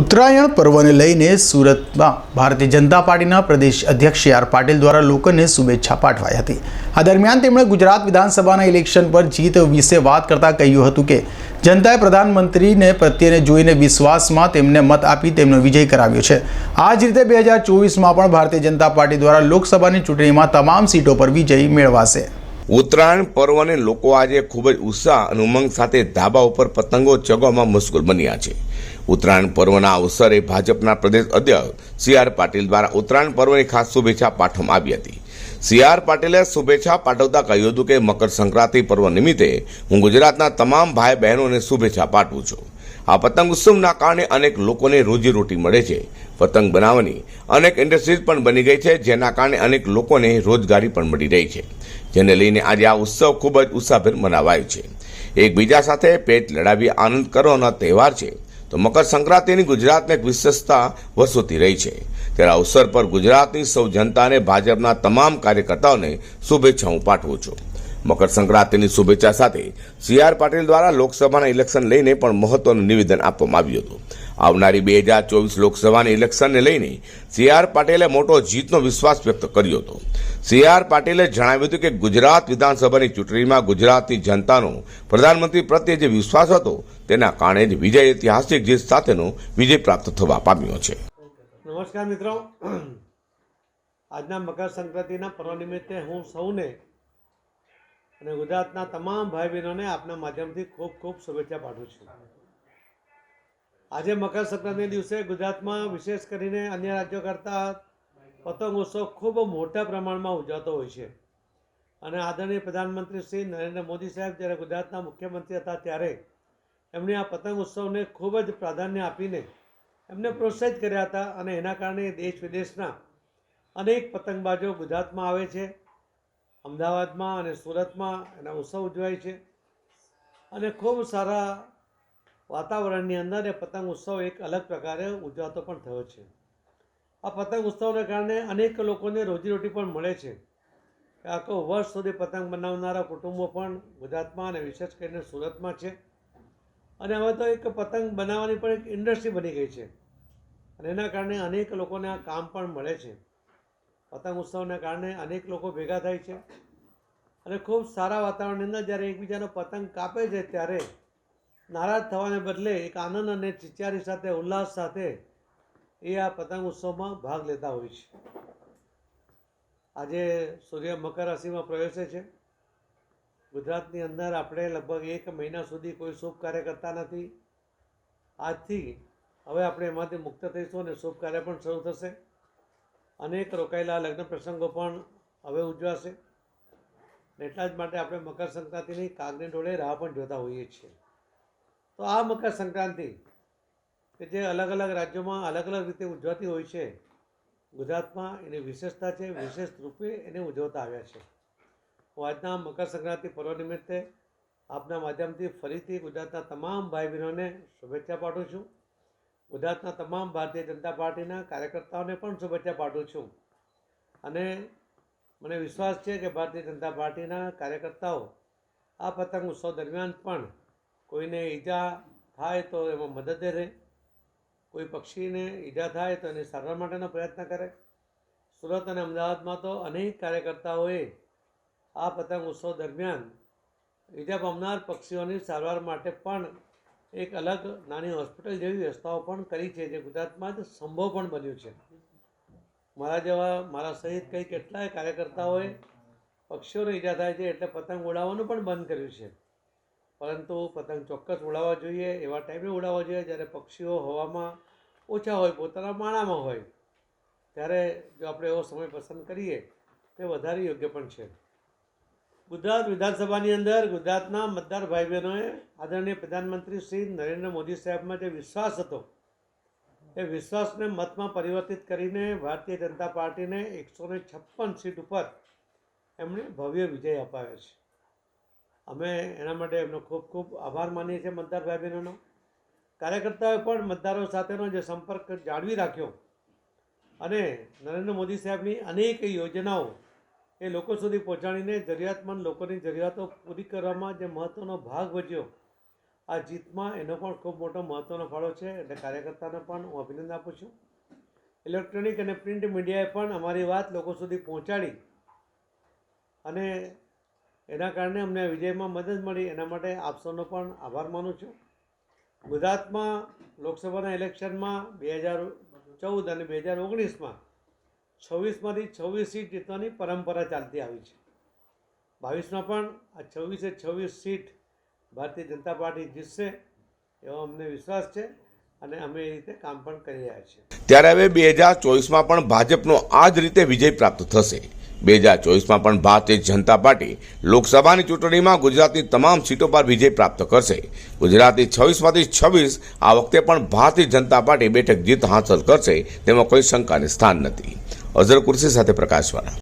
ઉત્તરાયણ પર્વને લઈને સુરતમાં ભારતીય જનતા પાર્ટીના પ્રદેશ અધ્યક્ષ આર પાટીલ દ્વારા લોકોને શુભેચ્છા પાઠવાઈ હતી. આ દરમિયાન તેમણે ગુજરાત વિધાનસભાના ઇલેક્શન પર જીત વિશે વાત કરતા કહ્યું હતું કે, જનતાએ પ્રધાનમંત્રીને પ્રત્યેને જોઈને વિશ્વાસમાં તેમને મત આપી તેમનો વિજય કરાવ્યો છે. આ જ રીતે બે હજાર ચોવીસમાં પણ ભારતીય જનતા પાર્ટી દ્વારા લોકસભાની ચૂંટણીમાં તમામ સીટો પર વિજય મેળવાશે. ઉત્તરાયણ પર્વને લોકો આજે ખૂબ જ ઉત્સાહ અને ઉમંગ સાથે ધાબા ઉપર પતંગો ચગવામાં મુશ્કેલ બન્યા છે. ઉત્તરાયણ પર્વના અવસરે ભાજપના પ્રદેશ અધ્યક્ષ સી આર પાટીલ દ્વારા ઉત્તરાયણ પર્વની ખાસ શુભેચ્છા પાઠવવામાં આવી હતી. સી આર પાટીલે શુભેચ્છા પાઠવતા કહ્યું હતું કે મકર સંક્રાંતિ પર્વ નિમિત્તે હું ગુજરાતના તમામ ભાઈ બહેનોને શુભેચ્છા પાઠવું છું. આ પતંગ ઉત્સવના કારણે અનેક લોકોને રોજીરોટી મળે છે. પતંગ બનાવવાની અનેક ઇન્ડસ્ટ્રીઝ પણ બની ગઈ છે, જેના કારણે અનેક લોકોને રોજગારી પણ મળી રહી છે. જેને લઈને આજે આ ઉત્સવ ખૂબ જ ઉત્સાહભેર મનાવાયો છે. એકબીજા સાથે પેટ લડાવી આનંદ કરવાનો તહેવાર છે, તો મકર સંક્રાંતિની ગુજરાતને એક વિશેષતા વસૂતી રહી છે. ત્યારે અવસર પર ગુજરાતની સૌ જનતાને ભાજપના તમામ કાર્યકર્તાઓને શુભેચ્છા હું પાઠવું છું. મકર સંક્રાંતિની શુભેચ્છા સાથે સી આર પાટીલ દ્વારા લોકસભાના ઇલેક્શન લઈને પણ મહત્વનું નિવેદન આપવામાં આવ્યું હતું. આવનારી બે હજાર ચોવીસ લોકસભાની ઇલેક્શનને લઈને સી આર પાટીલે મોટો જીતનો વિશ્વાસ વ્યક્ત કર્યો હતો. સી આર પાટીલે જણાવ્યું હતું કે ગુજરાત વિધાનસભાની ચૂંટણીમાં ગુજરાતની જનતાનો પ્રધાનમંત્રી પ્રત્યે જે વિશ્વાસ હતો, તેના કારણે જ વિજય ઐતિહાસિક જીત સાથેનો વિજય પ્રાપ્ત થવા પામ્યો છે. નમસ્કાર મિત્રો. આજના મકર સંક્રાંતિના પર્વ નિમિત્તે હું સૌને અને ગુજરાતના તમામ ભાઈ બહેનોને આપના માધ્યમથી ખૂબ ખૂબ શુભેચ્છા પાઠવું છું. આજે મકર સંક્રાંતિના દિવસે ગુજરાતમાં વિશેષ કરીને અન્ય રાજ્યો કરતાં પતંગ ઉત્સવ ખૂબ મોટા પ્રમાણમાં ઉજવાતો હોય છે. અને આદરણીય પ્રધાનમંત્રી શ્રી નરેન્દ્ર મોદી સાહેબ જ્યારે ગુજરાતના મુખ્યમંત્રી હતા ત્યારે એમણે આ પતંગ ઉત્સવને ખૂબ જ પ્રાધાન્ય આપીને એમને પ્રોત્સાહિત કર્યા હતા અને એના કારણે દેશ વિદેશના અનેક પતંગબાજો ગુજરાતમાં આવે છે. અમદાવાદમાં અને સુરતમાં એના ઉત્સવ ઉજવાય છે. અને ખૂબ સારા વાતાવરણની અંદર એ પતંગ ઉત્સવ એક અલગ પ્રકારે ઉજવાતો પણ થયો છે. આ પતંગ ઉત્સવને કારણે અનેક લોકોને રોજીરોટી પણ મળે છે. આખો વર્ષ સુધી પતંગ બનાવનારા કુટુંબો પણ ગુજરાતમાં અને વિશેષ કરીને સુરતમાં છે. અને હવે તો એક પતંગ બનાવવાની પણ એક ઇન્ડસ્ટ્રી બની ગઈ છે. અને એના કારણે અનેક લોકોને આ કામ પણ મળે છે. પતંગ ઉત્સવને કારણે અનેક લોકો ભેગા થાય છે. અને ખૂબ સારા વાતાવરણની અંદર જ્યારે એકબીજાનો પતંગ કાપે છે ત્યારે નારાજ થવાને બદલે એક આનંદ અને ચિચારી સાથે, ઉલ્લાસ સાથે એ આ પતંગ ઉત્સવમાં ભાગ લેતા હોય છે. આજે સૂર્ય મકર રાશિમાં પ્રવેશે છે. ગુજરાતની અંદર આપણે લગભગ એક મહિના સુધી કોઈ શુભ કાર્ય કરતા નથી. આજથી હવે આપણે એમાંથી મુક્ત થઈશું અને શુભ કાર્ય પણ શરૂ થશે. અનેક રોકાયેલા લગ્ન પ્રસંગો પણ હવે ઉજવાશે. એટલા જ માટે આપણે મકર સંક્રાંતિની કાગની ડોળે રાહ પણ જોતા હોઈએ છીએ. તો આ મકર સંક્રાંતિ કે જે અલગ અલગ રાજ્યોમાં અલગ અલગ રીતે ઉજવાતી હોય છે, ગુજરાતમાં એની વિશેષતા છે, વિશેષ રૂપે એને ઉજવતા આવ્યા છે. હું આજના મકર સંક્રાંતિ પર્વ નિમિત્તે આપના માધ્યમથી ફરીથી ગુજરાતના તમામ ભાઈ બહેનોને શુભેચ્છા પાઠવું છું. ગુજરાતના તમામ ભારતીય જનતા પાર્ટીના કાર્યકર્તાઓને પણ શુભેચ્છા પાઠવું છું. અને મને વિશ્વાસ છે કે ભારતીય જનતા પાર્ટીના કાર્યકર્તાઓ આ પતંગ ઉત્સવ દરમિયાન પણ કોઈને ઈજા થાય તો એમાં મદદ રહે, કોઈ પક્ષીને ઈજા થાય તો એની સારવાર માટેનો પ્રયત્ન કરે. સુરત અને અમદાવાદમાં તો અનેક કાર્યકર્તાઓએ આ પતંગ ઉત્સવ દરમિયાન ઈજા પામનાર પક્ષીઓની સારવાર માટે પણ એક અલગ નાની હોસ્પિટલ જેવી વ્યવસ્થાઓ પણ કરી છે જે ગુજરાતમાં જ સંભવ પણ બન્યું છે. મારા જેવા, મારા સહિત કંઈ કેટલાય કાર્યકર્તાઓએ પક્ષીઓને ઈજા થાય છે એટલે પતંગ ઉડાવવાનું પણ બંધ કર્યું છે. પરંતુ પતંગ ચોક્કસ ઉડાવવા જોઈએ, એવા ટાઈમે ઉડાવવા જોઈએ જ્યારે પક્ષીઓ હવામાં ઓછા હોય, પોતાના માળામાં હોય. ત્યારે જો આપણે એવો સમય પસંદ કરીએ, તે વધારે યોગ્ય પણ છે. ગુજરાત વિધાનસભાની અંદર ગુજરાતના મતદાર ભાઈ બહેનોએ આદરણીય પ્રધાનમંત્રી શ્રી નરેન્દ્ર મોદી સાહેબમાં જે વિશ્વાસ હતો, એ વિશ્વાસને મતમાં પરિવર્તિત કરીને ભારતીય જનતા પાર્ટીને એકસો ને છપ્પન સીટ ઉપર એમણે ભવ્ય વિજય અપાવ્યો છે. અમે એના માટે એમનો ખૂબ ખૂબ આભાર માનીએ છીએ મતદાર ભાઈ બહેનોનો કાર્યકર્તાઓએ પણ મતદારો સાથેનો જે સંપર્ક જાળવી રાખ્યો અને નરેન્દ્ર મોદી સાહેબની અનેક યોજનાઓ એ લોકો સુધી પહોંચાડીને જરૂરિયાતમંદ લોકોની જરૂરિયાતો પૂરી કરવામાં જે મહત્ત્વનો ભાગ ભજ્યો, આ જીતમાં એનો પણ ખૂબ મોટો મહત્ત્વનો ફાળો છે. એટલે કાર્યકર્તાને પણ હું અભિનંદન આપું છું. ઇલેક્ટ્રોનિક અને પ્રિન્ટ મીડિયાએ પણ અમારી વાત લોકો સુધી પહોંચાડી અને એના કારણે અમને વિજયમાં મદદ મળી. એના માટે આપ સૌનો પણ આભાર માનું છું. ગુજરાતમાં લોકસભાના ઇલેક્શનમાં બે હજાર ચૌદ અને બે હજાર ઓગણીસમાં છવ્વીસમાંથી છવ્વીસ સીટ જીતવાની પરંપરા ચાલતી આવી છે. બાવીસમાં પણ આ છવ્વીસે છવ્વીસ સીટ ભારતીય જનતા પાર્ટી જીતશે એવો અમને વિશ્વાસ છે. અને અમે એ રીતે કામ પણ કરી રહ્યા છીએ. ત્યારે હવે બે હજાર ચોવીસમાં પણ ભાજપનો આ જ રીતે વિજય પ્રાપ્ત થશે. બે હજાર ચોવીસમાં પણ ભારતીય જનતા પાર્ટી લોકસભાની ચૂંટણીમાં ગુજરાતની તમામ સીટો પર વિજય પ્રાપ્ત કરશે. ગુજરાતની છવ્વીસમાંથી છવ્વીસ આ વખતે પણ ભારતીય જનતા પાર્ટી બેઠક જીત હાંસલ કરશે તેમાં કોઈ શંકાને સ્થાન નથી. અઝર કુર્સી સાથે પ્રકાશવાળા.